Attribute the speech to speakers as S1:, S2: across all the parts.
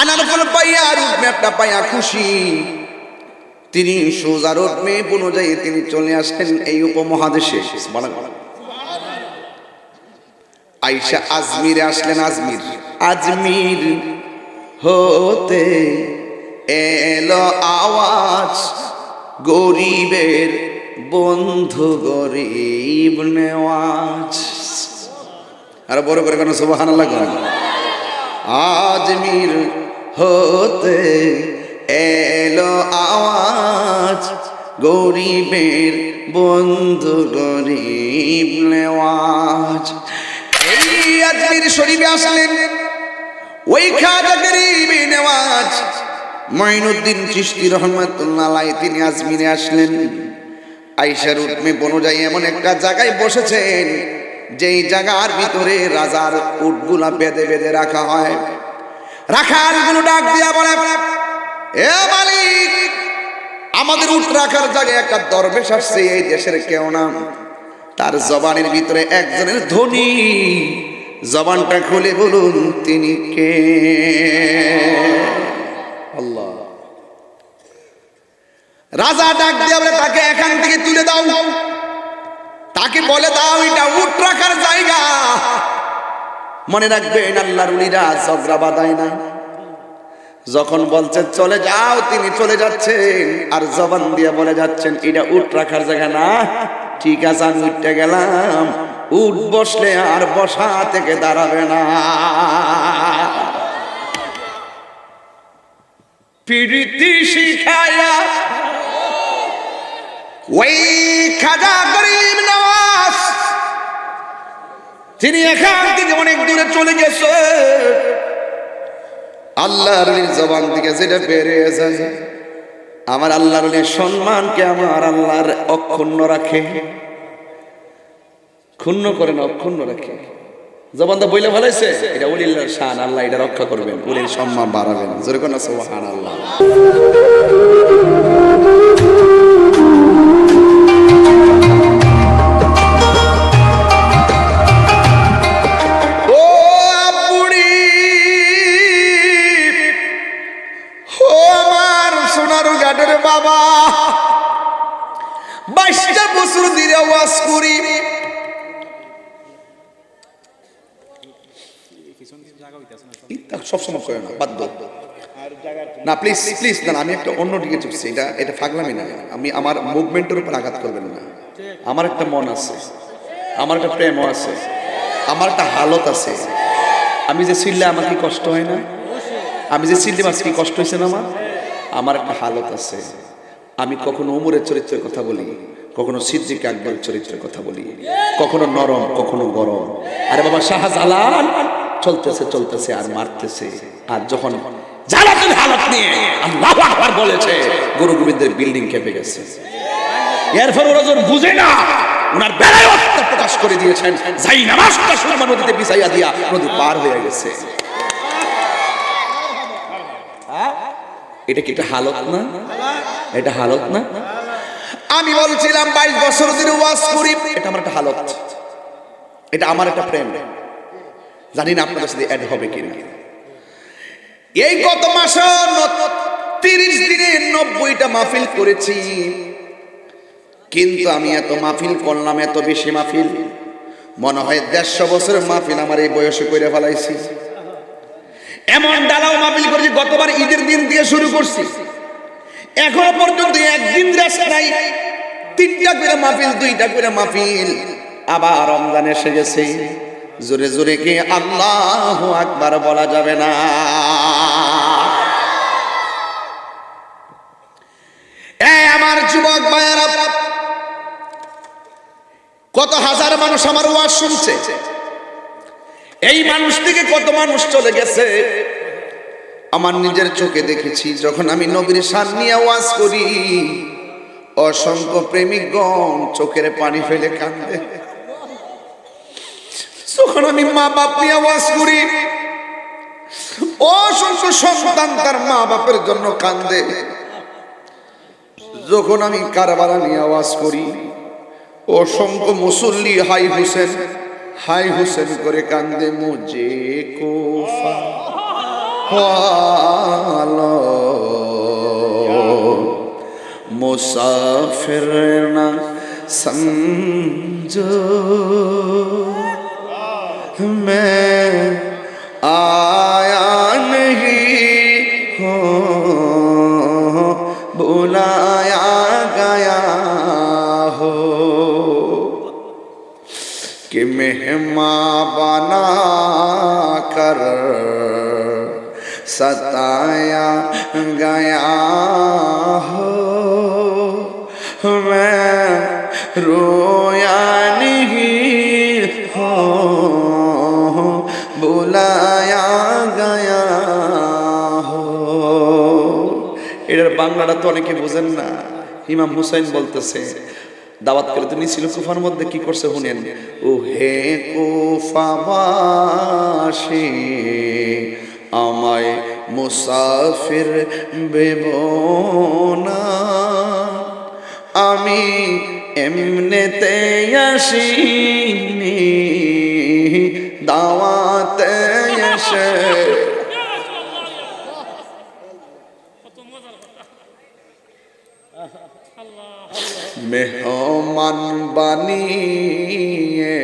S1: আনার ফল পাইয়া রুট ম্যাপটা পাইয়া খুশি। তিনি সোজা রোড মেপ অনুযায়ী তিনি চলে আসলেন এই উপমহাদেশে। আইসা আজমিরে আসলেন, আজমির। আজমির হতে এলো আওয়াজ, গরিবের বন্ধু গরিব নেওয়াজ। আর বড় করে কেন লাগবে আজমির হতে এলো আওয়াজ। গরিবের বন্ধু, গরিব নেওয়াজ। এই আজমির শরীফে আসলেন। ওই খাজা গরিব নেওয়াজ। মাইনুদ্দিন চিশতি রহমতুল্লাহ তিনি আজমিরে আসলেন। আইসার উঠমে বনজাই এমন একটা জায়গায় বসেছেন, যেই জায়গার ভিতরে রাজার উটগুলা বেঁধে বেঁধে রাখা হয়। রাখালগুলো ডাক দিয়া বলে, এ মালিক, আমাদের উট রাখার জায়গায় একটা দরবেশ আসছে, এই দেশের কেউ না। তার জবানের ভিতরে একজনের ধনী জবানটা খুলে বলুন, তিনি কে? আল্লাহ। রাজা ডাক দিয়ে বলে, তাকে এখান থেকে তুলে দাও। তাকে বলে দাও, এটা উট রাখার জায়গা। মনে রাখবেন, আল্লাহর উলিরা ঝগড়া বাঁধায় না যখন বলছে, চলে যাও, তিনি চলে যাচ্ছেন। আর জবান দিয়ে বলে যাচ্ছেন, এটা উঠ রাখার জায়গা না। ঠিক আছে, আমি উঠতে গেলাম। উঠ বসলে আর বসা থেকে দাঁড়াবে না। প্রীতি শিখায়া ওই খাজা গরিব নওয়াজ, তিনি এখান থেকে অনেক চলে গেছে। আল্লাহর জবান থেকে যেটা বেরিয়ে যায়, আমার আল্লাহর সম্মানকে আমার আল্লাহর অক্ষুণ্ণ রাখে। ক্ষুণ্ণ করে না, অক্ষুণ্ণ রাখে। জবানটা বইলে ভালাইছে? এটা উলিল্লার শান, আল্লাহ এটা রক্ষা করবেন। উলির সম্মান বাড়াবেন। জোরে কোন সোহান আল্লাহ আমি একটা অন্য দিকে চুকছি এটা এটা ফাগলামি না, আমি আমার মুভমেন্টের উপর আঘাত করবেন না। আমার একটা মন আছে, আমার একটা প্রেমও আছে, আমার একটা হালত আছে। আমি যে চিল্লে আমার কি কষ্ট হয় না? আমি যে চিল্লে মাছ কি কষ্ট হয়েছে না আমার? আমার একটা হালত আছে। আমি কখনো উমরের চরিত্রের কথা বলি, কখনো সিদ্দিক আকবরের চরিত্রের কথা বলি, কখনো নরম, কখনো গরম। আরে বাবা, শাহজালাল! চলতেছে চলতেছে, আর মারতেছে। আর যখন হালত নিয়ে আল্লাহ আকবার বলেছে, গুরু গোবিন্দের বিল্ডিং কেঁপে গেছে। এরপর ওরা যখন বুঝে না, ওনার বেলায় প্রকাশ করে দিয়েছেন, যাই নামাজটা নদীতে বিছাইয়া দিয়া নদী পার হয়ে গেছে। এটা কি এটা হালত না? এটা হালত না? আমি বলছিলাম বাইশ বছর ধরে ওয়াজ করি এটা আমার একটা হালত। এটা আমার একটা প্রেম জানি না আপনাদের সাথে অ্যাড হবে কিনা। এই গত মাসে তিরিশ দিনে নব্বইটা মাহফিল করেছি। কিন্তু আমি এত মাহফিল করলাম এত বেশি মাহফিল। মনে হয় দেড়শো বছরের মাহফিল আমার এই বয়সে করে ফেলাইছি। এমন ডালাও মাহফিল করেছি গতবার দিন দিয়ে শুরু করছি। এখনও পর্যন্ত একদিন নাই। তিনটা করে মাহফিল, দুইটা করে মাহফিল। আবার রমজান এসে গেছে। জোরে জোরে কি আল্লাহ আকবার বলা যাবে না? আমার যুবক ভাইয়েরা, কত হাজার মানুষ আমার ওয়াজ শুনছে। এই মানুষ থেকে কত মানুষ চলে গেছে? আমার নিজের চোখে দেখেছি, যখন আমি নবীর সান নিয়ে করি, অসংখ্য প্রেমিকগণ চোখের পানি ফেলে কান্দে যখন আমি মা বাপ নিয়ে ওয়াজ করি, অসংখ্য সন্তান তার মা বাপের জন্য কান্দে যখন আমি কারবারা নিয়ে আওয়াজ করি, অসংখ্য মুসল্লি হাই হুসেন হাই হুসেন করে কান্দে মুজে কোফা। वालो मुसाफिर न समझो मैं आया नहीं हो बुलाया गया हो कि मेहमां बना कर सताया गया हो मैं रोया नहीं हो बुलाया गया हो এটার বাংলাটা তো অনেকে বোঝেন না ইমাম হুসাইন বলতেছে দাওয়াত করে তো নিছিল কুফার মধ্যে কি করছে শুনেন ও হে কুফাবাসী আমায় মুসাফির বেবনা আমি এমনেতে আসিনি দাওয়াতে এসে মেহমান বানিয়ে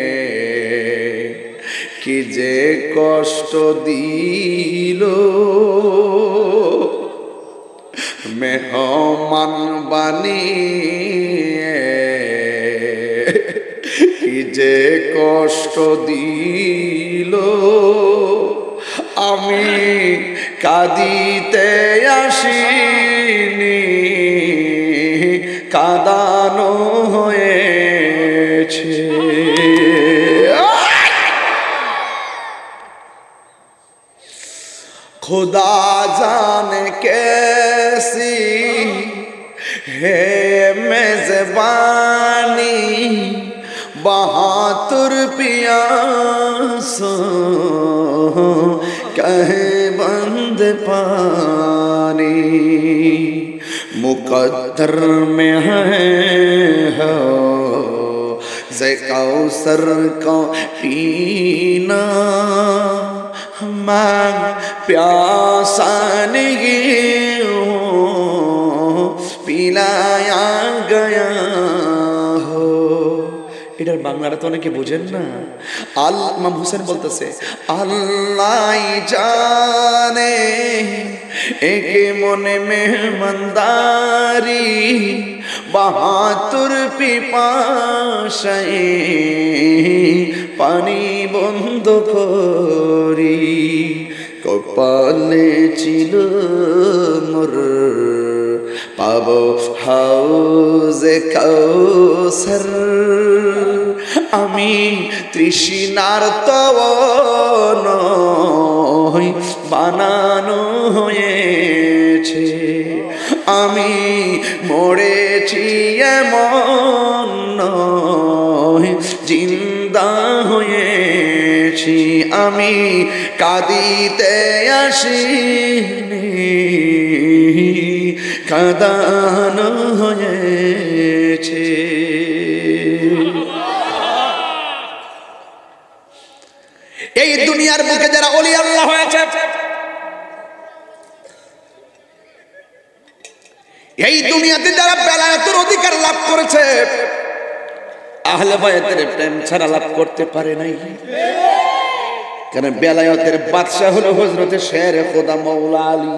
S1: কি যে কষ্ট দিল? মেহমান বানিয়ে কি যে কষ্ট দিল? আমি কাঁদিতে আসিনি, কাদানো হয়েছে मुकद्दर में है हो से कौसर को पीना मांग प्यासा नहीं বাংলাটা তো অনেকে বুঝেন না। আল ইমাম হোসেন বলতেছে আল্লাহ জানে একে মনে মেহমানদারি বাহাতুর পিপাসায় পানি বন্ধ করি। কপালে ছিল মোর, পাব হাউজে কাউসার। আমি তৃষ্ণার তব নই বানানো হয়েছে। আমি মরেছি এমন জিন্দা হয়েছি। আমি কাঁদিতে আসিনি, কাঁদানো হয়েছে। দুনিয়ার বুকে যারা অলি আল্লাহ হয়েছে, এই দুনিয়াতে যারা বেলায়তের অধিকার লাভ করেছে, আহলে বায়াতের প্রেম ছাড়া লাভ করতে পারে নাই। কারণ বেলায়তের বাদশাহ হলো হজরতে শের খোদা মৌলা আলী।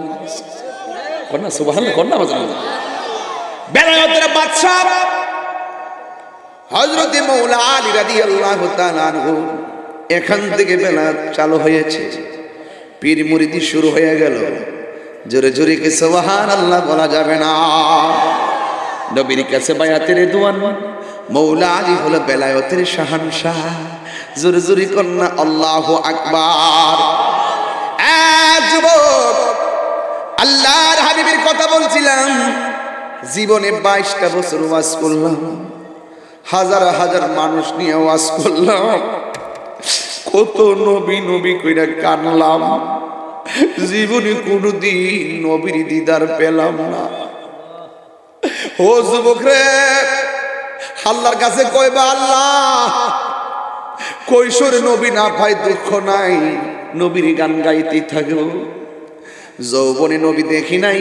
S1: কন্যা সুবহান কন্যা বেলায়তের বাদশাহ হজরতে মৌলা আলী রাদিয়াল্লাহু তাআলা আনহু। এখান থেকে বেলা চালু হয়েছে। পীর মুরিদি শুরু হয়ে গেল। জোরে জোরে কে সুবহান আল্লাহ বলা যাবে না? নবীর কাছে বায়াতের দোয়ান। মৌলা আলী হলো বেলায়তের শাহানশাহ। জোরে জোরে কন্যা, আল্লাহ আকবার। যুবক, আল্লাহর হাবিবের কথা বলছিলাম। জীবনে বাইশটা বছর ওয়াজ করলাম। হাজার হাজার মানুষ নিয়ে ওয়াজ করলাম। কত নবী নবী কইরা কানলাম। জীবনে কোনোদিন নবীর দিদার পেলাম না। ও যুবক রে, আল্লাহর কাছে কইবা আল্লাহ, কৈশোরে নবী না পাই দুঃখ নাই, নবীর গান গাইতে থাকব যৌবনে নবী দেখি নাই,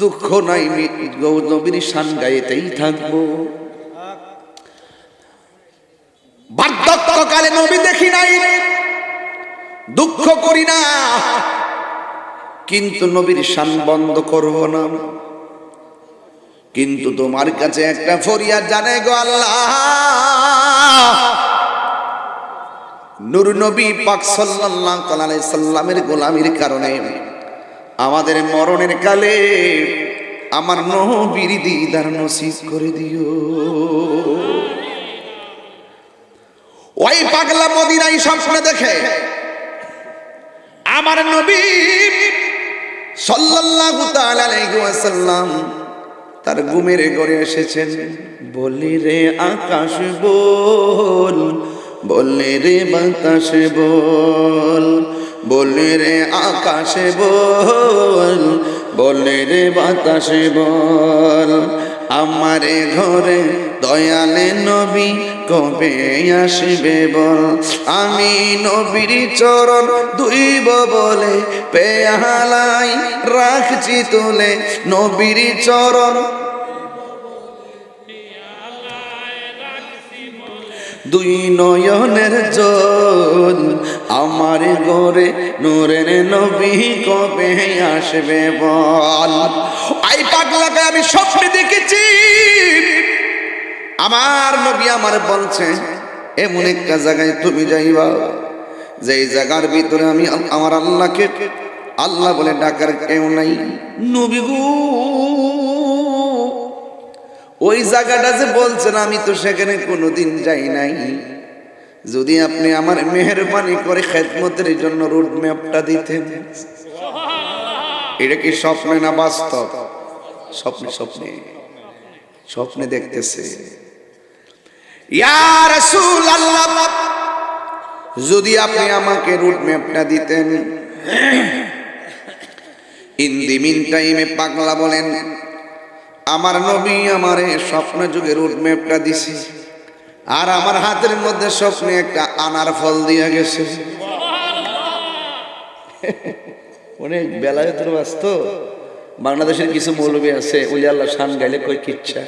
S1: দুঃখ নাই নবীর শান গাইতেই থাকব। বার্ধক্যকালে নবী দেখি নাই। দুঃখ করি না। কিন্তু নবীর শান বন্ধ করব না। কিন্তু তোমার কাছে একটা ফরিয়াদ জানে গো আল্লাহ। নূর নবী পাক সাল্লাল্লাহু আলাইহি সাল্লামের গোলামির কারণে আমাদের মরণের কালে আমার নবীর দিদার নসিব করে দিও। ওই পাগলা মদিনাই স্বপ্নে দেখে। আমার নবী সাল্লাল্লাহু তাআলা আলাইহি ওয়াসাল্লাম তার ঘুমের ঘরে এসেছেন। বলি রে আকাশ বল বললে রে বাতাস বল বললে রে আকাশে বল বললে রে বাতাসে বল। আমারে ঘরে দয়ালে নবী কবে আসবে বল? আমি নবীর চরণ দুইব বলে পেয়ালাই রাখছি তুলে। নবীর চরণ দুই নয়নের জল আমার ঘরে নূরের নবী কবে আসবে বল? আই পাগলাকে আমি স্বপ্নে আমার নবী আমার বলছে, এমন একটা জায়গায় তুমি যাইবা, যেই জায়গার ভিতরে আমি আমার আল্লাহকে, আল্লাহ বলে ডাকার কেউ নাই। নবী গো, ওই জায়গাটা যে বলছেন, আমি তো সেখানে কোনোদিন যাই নাই। যদি আপনি আমার মেহরবানি করে খেদমতের জন্য রুট ম্যাপটা দিতেন। এটা কি স্বপ্নে না বাস্তব? স্বপ্নে স্বপ্নে। স্বপ্নে দেখতেছে। যদি আপনি আমাকে রুট ম্যাপটা দিতেন। ইন দি মিন টাইমে পাগলা বলেন, আমার নবী আমারে স্বপ্ন যুগে রুট ম্যাপটা দিছে। আর আমার হাতের মধ্যে স্বপ্নে একটা আনার ফল দিয়া গেছে। অনেক বেলায় তোর ব্যস্ত। বাংলাদেশের কিছু মৌলবী আছে উলি আল্লাহ শান গাইলে কই কিচ্ছা।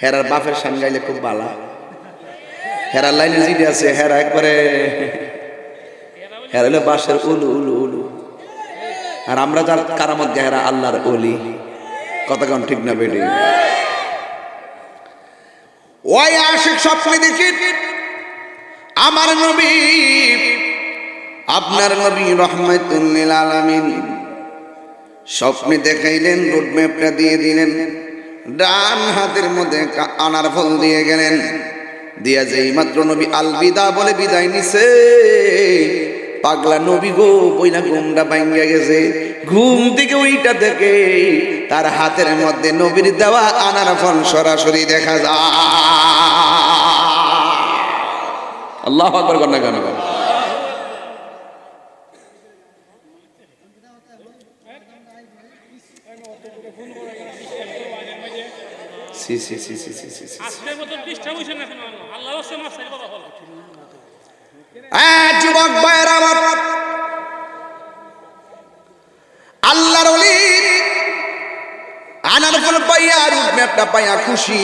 S1: হেরার বাপের শান গাইলে খুব বালা হেরার লাইনে জিডি আছে, হেরা একবারে হেরা হলো বাসের উলু উলু উলু। আর আমরা যার কারামত হেরা আল্লাহর অলি কতক্ষণ ঠিক না বেডি ওই আশিক স্বপ্নে দেখি, আমার নবী, আপনার নবী রহমাতুল্লিল আলামিন। স্বপ্নে দেখাইলেন রোড ম্যাপটা দিয়ে দিলেন। ডান হাতের মধ্যে আনার ফল দিয়ে গেলেন। দিয়া যেই মাত্র নবী আলবিদা বলে বিদায় নিছে। পাগলা নবী গো, বইনা ঘুমটা ভাঙ্গা গেছে। ঘুম থেকে ওইটা দেখে তার হাতের মধ্যে নবীর দেওয়া আনার ফল সরাসরি দেখা যায়। আল্লাহ আকবর কন্যা কেন? সি সি সি সি সি সি সি যুবক ভাইয়ের আমার। আল্লাহর অলি আনার ফল পাইয়া ম্যাপটা পাইয়া খুশি।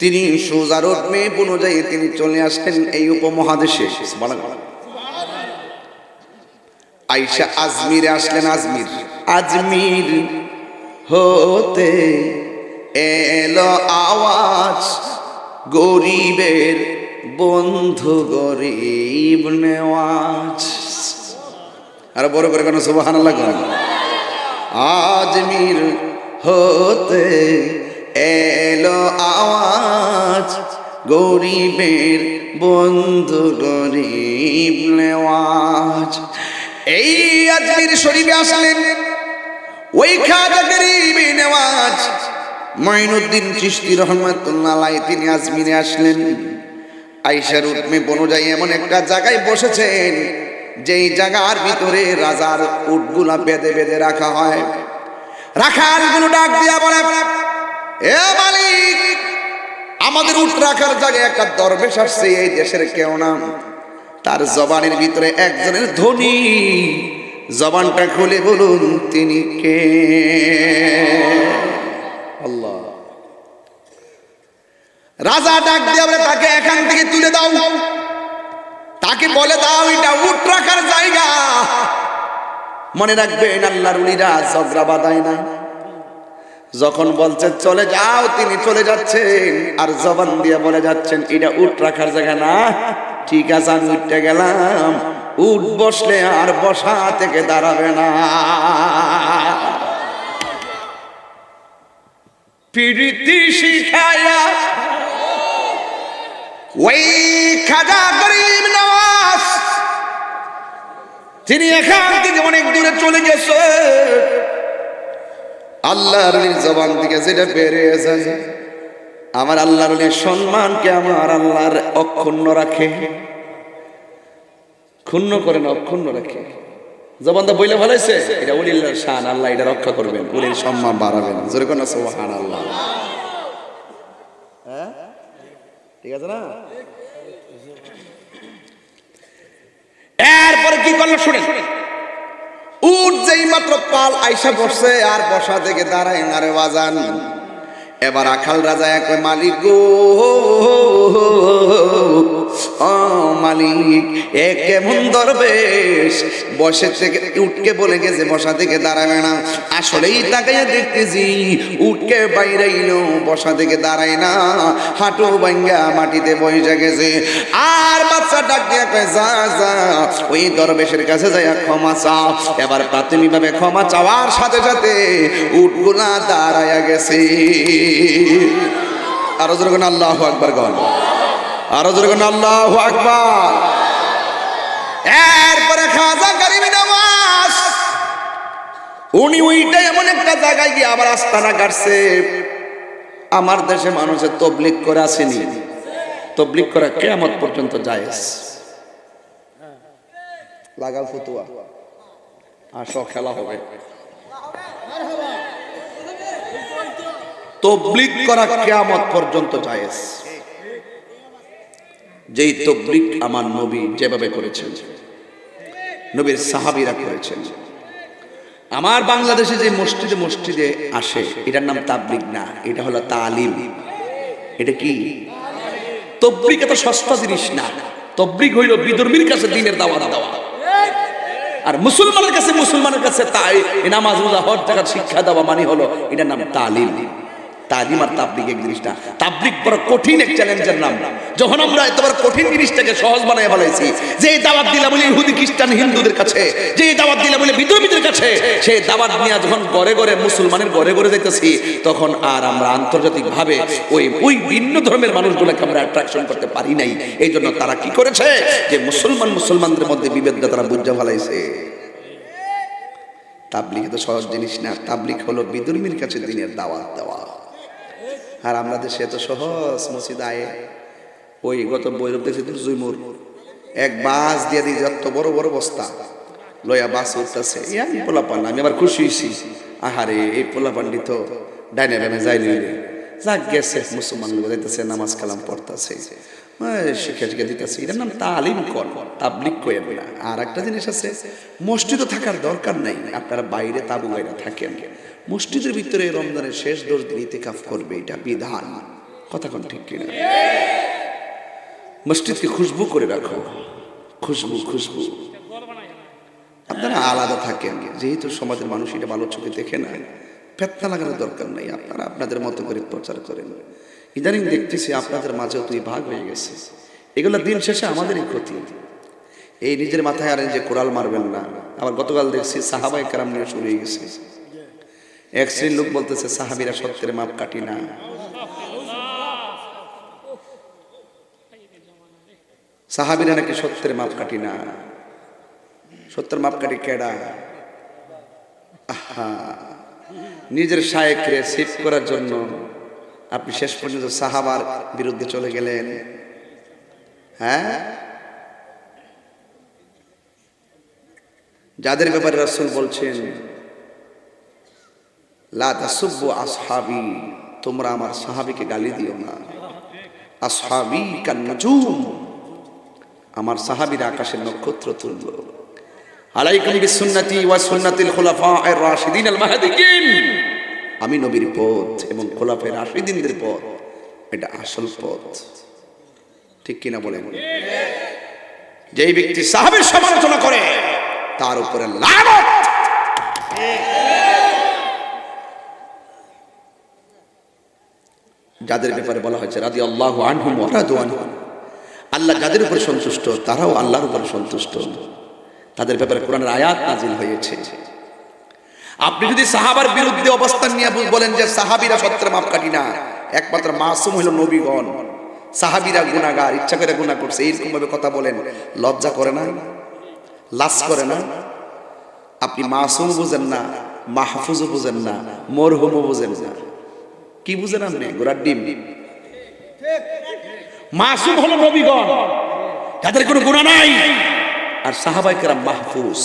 S1: তিনি সোজা রোড মেপ অনুযায়ী তিনি চলে আসলেন এই উপমহাদেশে। আইসা আজমিরে আসলেন আজমির। আজমির হতে এলো আওয়াজ গরিবের বন্ধু গরিব নেওয়াজ। আর বড় করে কেন সুবাহান লাগবে আজমির হতে এলো আওয়াজ গরিবের বন্ধু গরিব নেওয়াজ। এই আজমির শরীফে আসলেন। ওই খাজা গরিব নেওয়াজ। মঈনুদ্দিন চিশতি রহমতুল্লাহ তিনি আজমিরে আসলেন। আইসার উঠমে বনজাই এমন একটা জায়গায় বসেছেন, যেই জায়গার ভিতরে রাজার উটগুলা বেঁধে বেঁধে রাখা হয়। রাখালগুলো ডাক দিয়া বলে, এ মালিক, আমাদের উট রাখার জায়গায় একটা দরবেশ আসছে, এই দেশের কেউ না। তার জবানের ভিতরে একজনের ধ্বনি। জবানটা খুলে বলুন, তিনি কে? আল্লাহ। রাজা ডাক দিয়ে তাকে এখান থেকে তুলে দাও। তাকে বলে, দাও, এটা উঠ রাখার জায়গা। মনে রাখবেন, আল্লাহর উলিরা ঝগড়া বাঁধায় না। যখন বলছে, চলে যাও, তিনি চলে যাচ্ছেন, আর জবান দিয়ে বলে যাচ্ছেন, এটা উঠ রাখার জায়গা না। ঠিক আছে, আমি উঠতে গেলাম। উঠ বসলে আর বসা থেকে দাঁড়াবে না। প্রীতি শিখায়া। ওই খাজা গরিব নওয়াজ, তিনি এখান থেকে অনেক দূরে চলে গেছে। আল্লাহর জবান থেকে যেটা বেরিয়ে যায়, আমার আল্লাহর সম্মানকে আমার আল্লাহর অক্ষুণ্ণ রাখে। ক্ষুণ্ণ করে না, অক্ষুণ্ণ রাখে। জবানটা বইলে ভালাইছে এটা উলিল্লার শান, আল্লাহ এটা রক্ষা করবেন, উলির সম্মান বাড়াবেন। জোরে কোন সোহান আল্লাহ হ্যাঁ? ঠিক আছে না? এরপরে কি করল শুনেন? উঠ যেই মাত্র পাল আইসা বসছে, আর বসা থেকে দাঁড়ায় না রে বাজান। এবার আখাল রাজা এক মালিক গো মালিক, এ কেমন দরবেশ? বসে থেকে উঠকে বলে গেছে, বসা থেকে দাঁড়াবে না। আসলেই তাকাইয়া দেখতেছি উঠকে বাইরে এলো, বসা থেকে দাঁড়ায় না। হাঁটু ভাঙ্গা মাটিতে বসে গেছে। আর বাচ্চা ডাক দিয়া যা যা। ওই দরবেশের কাছে যাই ক্ষমা চাও। এবার প্রাথমিকভাবে ক্ষমা চাওয়ার সাথে সাথে উটগুলা দাঁড়ায়া গেছে। আরও যেরকম আল্লাহ আকবার গণ। আরও যেরকম আল্লাহ আকবার। এরপরে খাজা গরিব নামাজ। উনি ওইটাই এমন একটা জায়গায় গিয়ে আবার আস্তানা কাটছে। আমার দেশে মানুষের তবলিক করে আসেনি। তবলিক করা কেয়ামত পর্যন্ত জায়েজ। লাগাল ফতুয়া। আসো, খেলা হবে। তবলিক করা কেয়ামত পর্যন্ত জায়েজ। যেই তবলিক আমার নবী যেভাবে করেছেন, নবীর সাহাবীরা করেছেন। আমার বাংলাদেশে যে মসজিদে মসজিদে আসে, এটার নাম তাবলিগ না, এটা হলো তালিম। এটা কি? তবলিগ এত সস্তা জিনিস না। তবলিক হইল বিদর্মীর কাছে দিনের দাওয়া দেওয়া আর মুসলমানের কাছে মুসলমানের কাছে তাই নামাজ রোজা, হজ জায়গার শিক্ষা দেওয়া মানে হলো এটার নাম তালিম। তালিম আর তাবলিগ এক জিনিসটা। তাবলিগ বড় কঠিন এক চ্যালেঞ্জের নাম। যখন আমরা এতবার কঠিন জিনিসটাকে সহজ বানায় ফেলাইছি যে দাওয়াত দিলাম বলে ইহুদি, খ্রিস্টান, হিন্দুদের কাছে যে দাওয়াত দিলাম বলে বিধর্মীদের কাছে, সেই দাওয়াত নিয়ে যখন ঘরে ঘরে মুসলমানের ঘরে ঘরে যাইতেছি, তখন আর আমরা আন্তর্জাতিক ভাবে ওই ওই ভিন্ন ধর্মের মানুষগুলোকে আমরা অ্যাট্রাকশন করতে পারি নাই। এই জন্য তারা কি করেছে? যে মুসলমান মুসলমানদের মধ্যে বিভেদটা তারা বুঝা ফেলাইছে। তাবলিগ তো সহজ জিনিস না। তাবলিগ হলো বিধর্মীর কাছে দিনের দাওয়াত দেওয়া। আর আমরা দেশে এত সহজ মসজিদ আয়ে। ওই গত বৈরব দেখছি তো জুইমুর এক বাস দিয়ে দিয়ে যত বড় বড় বস্তা। লয়া বাস উঠতেছে। ইয়াং পোলাপান, আমি আবার খুশি হয়েছি আহারে, এই পোলাপান্ডি তো ডাইনে যাই নিলে যাক গেছে, মুসলমান লোক যাইতেছে, নামাজ কালাম পড়তেছে। শিখে দিতেছে। এটার নাম তালিম কর তাবলিক করেন না। আর একটা জিনিস আছে মসজিদও থাকার দরকার নাই। আপনারা বাইরে তাবু বাইরে থাকেন। মসজিদের ভিতরে রমজানের শেষ দশ দিন ইতিকাফ করবে এটা বিধান। কথা কোন ঠিক কিনা? মসজিদকে খুশবু করে রাখো। খুশবু খুশবু। আপনারা আলাদা থাকেন, যেহেতু সমাজের মানুষ এটা ভালো চোখে দেখে না। ফেতনা লাগানোর দরকার নেই, আপনারা আপনাদের মতো করে প্রচার করেন। ইদানিং দেখতেছি আপনাদের মাঝেও তুই ভাগ হয়ে গেছে। এগুলো দিন শেষে আমাদেরই ক্ষতি। এই নিজের মাথায় আর যে কোরাল মারবেন না। আবার গতকাল দেখছি সাহাবাই কারাম নিয়ে শুরু হয়ে গেছে। এক শ্রেণির লোক বলতেছে, সাহাবিরা সত্যের মাপ কাটি না। সাহাবিরা নাকি সত্যের মাপ কাটি না। সত্যের মাপ কাটি কেডা? নিজের শায়েকরে সেভ করার জন্য আপনি শেষ পর্যন্ত সাহাবার বিরুদ্ধে চলে গেলেন। হ্যাঁ? যাদের ব্যাপারে রাসূল বলছেন লা তাসুব্বু আসহাবি, তোমরা আমার সাহাবীকে গালি দিও না। আসহাবি কান্নাজুম, আমার সাহাবীরা আকাশের নক্ষত্র তুলল আলাইকুম বিসুন্নতি ওয়া সুন্নাতিল খুলাফায়ে রাশিদিন আল মাহদিকিন। আমি নবীর পথ এবং খোলাফায়ে রাশিদিনদের পথ, এটা আসল পথ। ঠিক কিনা বলেন যেই ব্যক্তি সাহাবের সমালোচনা করে, তার উপরে লানত। যাদের ব্যাপারে বলা হয়েছে রাদি আল্লাহ আনহুম ওয়ারাদু আনহুম আল্লাহ যাদের উপরে সন্তুষ্ট, তারাও আল্লাহর উপরে সন্তুষ্ট। তাদের ব্যাপারে কোরআনের আয়াত নাজিল হয়েছে। আপনি যদি সাহাবার বিরুদ্ধে অবস্থান নিয়ে বলেন যে সাহাবিরা সত্যের মাপ কাটি না, একমাত্র মাসুম হইল নবীগণ। সাহাবিরা গুণাগার ইচ্ছা করে গুণা করছে এইরকম ভাবে কথা বলেন, লজ্জা করে না? লাজ করে না? আপনি মাসুম বুঝেন না, মাহফুজও বুঝেন না, মরহুমও বুঝেন না। কি বুঝেন আপনি? গোড়ার ডিম। মাসুম হলো নবীগণ। যাদের কোনো গুণা নাই। আর সাহাবাইকেরা মাহফুজ।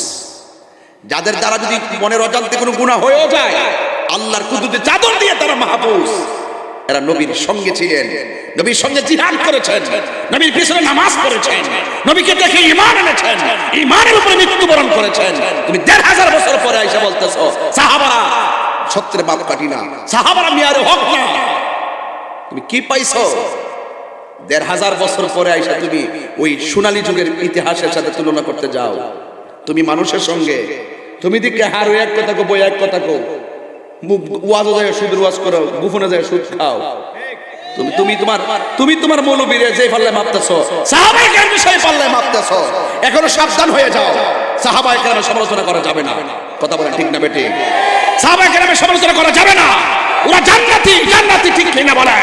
S1: যাদের দ্বারা যদি মনের অজান্তে কোনো গুণা হয়েও যায় আল্লাহর কুদুতে চাদর দিয়ে তারা মাহফুজ। এরা নবীর সঙ্গে ছিলেন। নবীর সঙ্গে জিহাদ করেছেন। নবীর পিছনে নামাজ পড়েছেন। নবীকে দেখে ইমান এনেছেন। ইমানের উপরে মৃত্যুবরণ করেছেন। তুমি দেড় হাজার বছর পরে এসে বলতেছো সাহাবারা সত্যের বাপ কাটি না। সাহাবারা মিয়ারে হক না। তুমি কি পাইছো? দেড় হাজার বছর পরে আইসা তুমি ওই সোনালী যুগের ইতিহাসের সাথে তুলনা করতে যাও। তুমি মানুষের সঙ্গে। তুমি দিকে হার, এক কথা কো বই এক কথা কো। মুখ ওয়াজও যায় সুদের ওয়াজ করো, গুফনে যায় সুদ খাও। তুমি তুমি তোমার তুমি তোমার মৌলবীরে যে পাল্লে মাপতেছো সাহাবাই বিষয়ে পাল্লে মাপতেছো। এখনও সাবধান হয়ে যাও। সাহাবাই কেন সমালোচনা করা যাবে না। কথা বলেন ঠিক না বেটি সাহাবায়ে কেরামের সমালোচনা করা যাবে না। ওরা জান্নাতি জান্নাতি ঠিক কিনা বলে